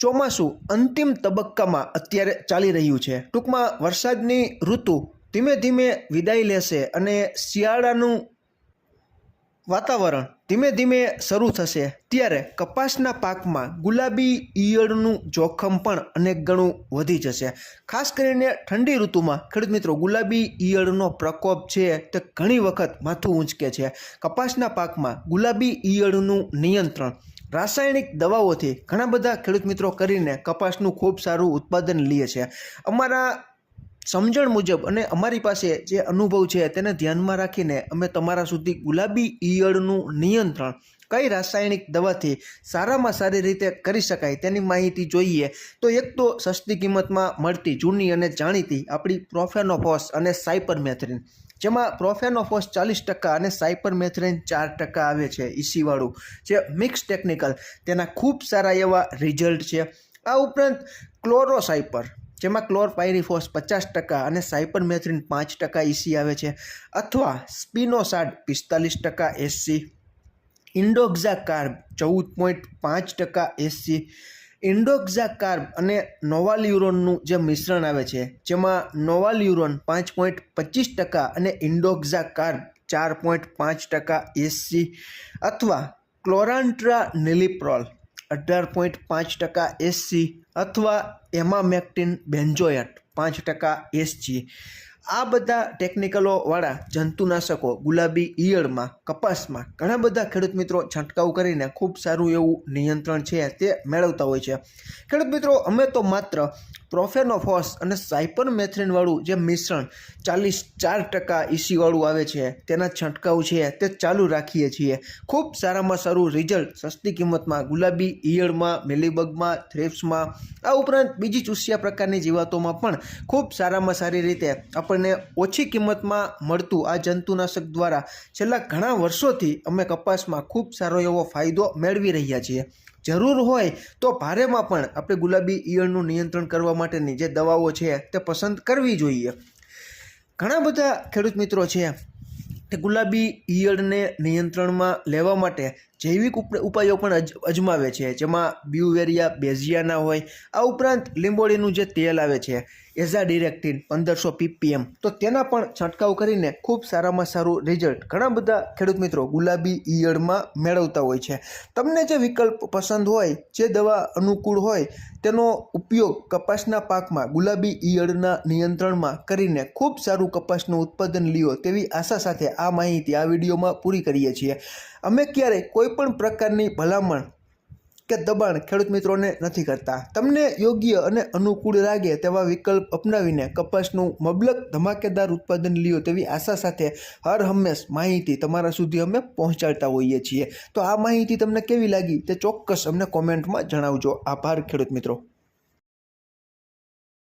ચોમાસું અંતિમ તબક્કામાં અત્યારે ચાલી રહ્યું છે. ટૂંકમાં વરસાદની ઋતુ ધીમે ધીમે વિદાય લેશે અને શિયાળાનું વાતાવરણ ધીમે ધીમે શરૂ થશે. ત્યારે કપાસના પાકમાં ગુલાબી ઈયળનું જોખમ પણ અનેક ગણું વધી જશે. ખાસ કરીને ઠંડી ઋતુમાં ખેડૂત મિત્રો, ગુલાબી ઈયળનો પ્રકોપ છે તે ઘણી વખત માથું ઊંચકે છે. કપાસના પાકમાં ગુલાબી ઈયળનું નિયંત્રણ રાસાયણિક દવાઓથી ઘણા બધા ખેડૂત મિત્રો કરીને કપાસનું ખૂબ સારું ઉત્પાદન લે છે. અમારા સમજણ મુજબ અને અમારી પાસે જે અનુભવ છે તેને ધ્યાનમાં રાખીને અમે તમારા સુધી ગુલાબી ઈયળનું નિયંત્રણ કઈ રાસાયણિક દવાથી સારામાં સારી રીતે કરી શકાય તેની માહિતી જોઈએ તો એક તો સસ્તી કિંમતમાં મળતી જૂની અને જાણીતી આપણી પ્રોફેનોફોસ અને સાયપરમેથ્રિન. જેમાં પ્રોફેનોફોસ ચાલીસ ટકા અને સાયપરમેથ્રિન ચાર ટકા આવે છે ઈસીવાળું. જે મિક્સ ટેકનિકલ, તેના ખૂબ સારા એવા રિઝલ્ટ છે. આ ઉપરાંત ક્લોરોસાયપર, જેમાં ક્લોરપાયરીફોસ પચાસ ટકા અને સાયપરમેથ્રિન પાંચ ટકા ઇસી આવે છે, અથવા સ્પિનોસાડ પિસ્તાલીસ ટકા એસસી ઇન્ડોક્ઝા કાર્બ ચૌદ પોઈન્ટ પાંચ ટકા એસસી ઇન્ડોક્ઝા કાર્બ અને નોવાલ્યુરોનનું જે મિશ્રણ આવે છે, જેમાં નોવાલ્યુરોન પાંચ પોઈન્ટ પચીસ ટકા અને ઇન્ડોક્ઝા કાર્બ ચાર પોઈન્ટ પાંચ ટકા એસસી અથવા ક્લોરાન્ટ્રા નિલિપ્રોલ અઢાર પોઈન્ટ પાંચ ટકા એસસી અથવા એમામેક્ટિન બેન્જોયટ પાંચ ટકા એસજી આ બધા ટેકનિકલોવાળા જંતુનાશકો, ગુલાબી ઈયળમાં, કપાસમાં ઘણા બધા ખેડૂત મિત્રો છંટકાવ કરીને ખૂબ સારું એવું નિયંત્રણ છે તે મેળવતા હોય છે. ખેડૂત મિત્રો, અમે તો માત્ર પ્રોફેનોફોસ અને સાયપરમેથ્રિનવાળું જે મિશ્રણ ચાલીસ ચાર ટકા ઇસીવાળું આવે છે, તેના છંટકાવ છે, તે ચાલુ રાખીએ છીએ. ખૂબ સારામાં સારું રિઝલ્ટ સસ્તી કિંમતમાં, ગુલાબી ઈયળમાં, મિલીબગમાં, થ્રેપ્સમાં, આ ઉપરાંત બીજી ચૂસ્યા પ્રકારની જીવાતોમાં પણ ખૂબ સારામાં સારી રીતે આપણને ઓછી કિંમતમાં મળતું આ જંતુનાશક દ્વારા છેલ્લા ઘણા વર્ષોથી અમે કપાસમાં ખૂબ સારો એવો ફાયદો મેળવી રહ્યા છીએ. જરૂર હોય તો ભારેમાં પણ આપણે ગુલાબી ઈયળનું નિયંત્રણ કરવા માટેની જે દવાઓ છે તે પસંદ કરવી જોઈએ. ઘણા બધા ખેડૂત મિત્રો છે તે ગુલાબી ઈયળને નિયંત્રણમાં લેવા માટે જૈવિક ઉપ- ઉપાયો પણ અજમાવે છે, જેમાં બ્યુવેરિયા, બેઝિયાના હોય, આ ઉપરાંત લીંબોળીનું જે તેલ આવે છે, એઝા ડિરેક્ટિન પંદરસો પીપીએમ. તો તેના પણ છંટકાવ કરીને ખૂબ સારામાં સારું રિઝલ્ટ ઘણા બધા ખેડૂત મિત્રો ગુલાબી ઈયળમાં મેળવતા હોય છે. તમને જે વિકલ્પ પસંદ હોય, જે દવા અનુકૂળ હોય, તેનો ઉપયોગ કપાસના પાકમાં ગુલાબી ઈયળના નિયંત્રણમાં કરીને ખૂબ સારું કપાસનું ઉત્પાદન લ્યો તેવી આશા સાથે આ માહિતી આ વિડીયોમાં પૂરી કરીએ છીએ. અમે ક્યારેય કોઈ પણ પ્રકારની ભલામણ કે દબાણ ખેડૂત મિત્રોને નથી કરતા. તમને યોગ્ય અને અનુકૂળ લાગે તેવા વિકલ્પ અપનાવીને કપાસનું મબલક ધમાકેદાર ઉત્પાદન લ્યો તેવી આશા સાથે હર હંમેશ માહિતી તમારા સુધી અમે પહોંચાડતા હોઈએ છીએ. તો આ માહિતી તમને કેવી લાગી તે ચોક્કસ અમને કોમેન્ટમાં જણાવજો. આભાર ખેડૂત મિત્રો.